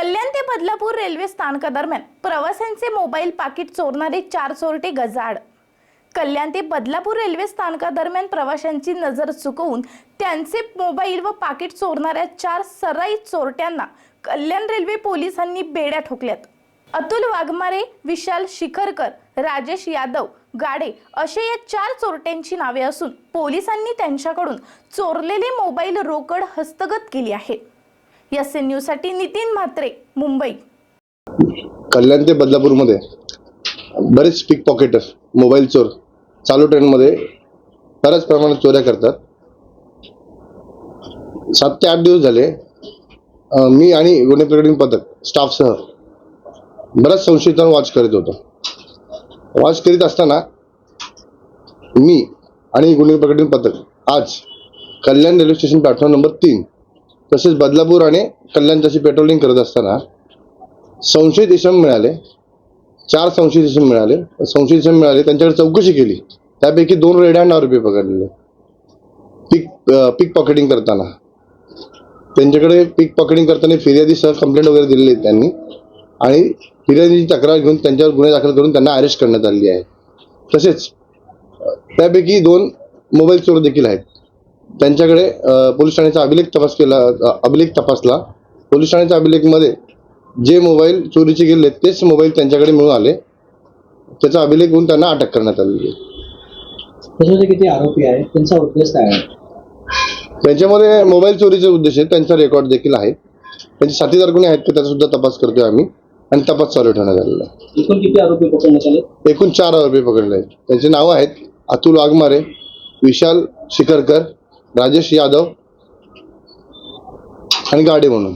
कल्याण ते बदलापूर रेल्वे स्थानकादरम्यान प्रवाशांचे मोबाईल पाकिट चोरणारे चार चोरटे गजाड कल्याण ते बदलापूर रेल्वे स्थानकादरम्यान प्रवाशांची नजर चुकवून त्यांचे मोबाईल व पाकिट चोरणाऱ्या चार सराई चोरट्यांना कल्याण रेल्वे पोलिसांनी बेड्या ठोकल्यात. अतुल वाघमारे विशाल शिखरकर राजेश यादव गाडे असे या चार चोरट्यांची नावे असून पोलिसांनी त्यांच्याकडून चोरलेले मोबाईल रोकड हस्तगत केली आहे. एस एन न्यूजसाठी नितीन म्हात्रे मुंबई. कल्याण ते बदलापूरमध्ये बरेच पिक पॉकेटर मोबाईल चोर चालू ट्रेनमध्ये बऱ्याच प्रमाणात चोऱ्या करतात. सात ते आठ दिवस झाले मी आणि गुन्हे प्रकटीन पथक स्टाफसह बऱ्याच संशयितांना वॉच करीत होतो. वॉच करीत असताना मी आणि गुन्हे प्रकटीन पथक आज Kalyan railway station platform number तीन तसेच बदलापूर आणि कल्याण तशी पेट्रोलिंग करत असताना संशयित इसम मिळाले चार संशयित इसम मिळाले. संशयित इसम मिळाले त्यांच्याकडे चौकशी केली. त्यापैकी दोन रेड हँड आरोपी पकडलेले पिक पिक पॉकेटिंग करताना. त्यांच्याकडे पिक पॉकेटिंग करताना फिर्यादीसह कंप्लेंट वगैरे दिलेली आहेत त्यांनी. आणि फिर्यादीची तक्रार घेऊन त्यांच्यावर गुन्हे दाखल करून त्यांना अरेस्ट करण्यात आलेली आहे. तसेच त्यापैकी दोन मोबाईल चोर देखील आहेत. त्यांच्याकडे पोलीस ठाण्याचा अभिलेख तपास केला अभिलेख तपासला. पोलीस ठाण्याच्या अभिलेखमध्ये जे मोबाईल चोरीचे गेले तेच मोबाईल त्यांच्याकडे मिळून आले. त्याचा अभिलेख घेऊन त्यांना अटक करण्यात आलेली आहे. त्याच्यामध्ये किती आरोपी आहेत? त्यांचा उद्देश काय आहे? त्यांच्यामध्ये मोबाईल चोरीचे उद्देश आहेत त्यांचा रेकॉर्ड देखील आहे. त्यांचे साथीदार कोणी आहेत का त्याचा सुद्धा तपास करतोय आम्ही. आणि तपास चालू ठेवण्यात आलेला आहे. एकूण किती आरोपी पकडण्यात आले? एकूण चार आरोपी पकडले आहेत. त्यांची नावं आहेत अतुल वाघमारे विशाल शिखरकर राजेश यादव आणि गाडे म्हणून.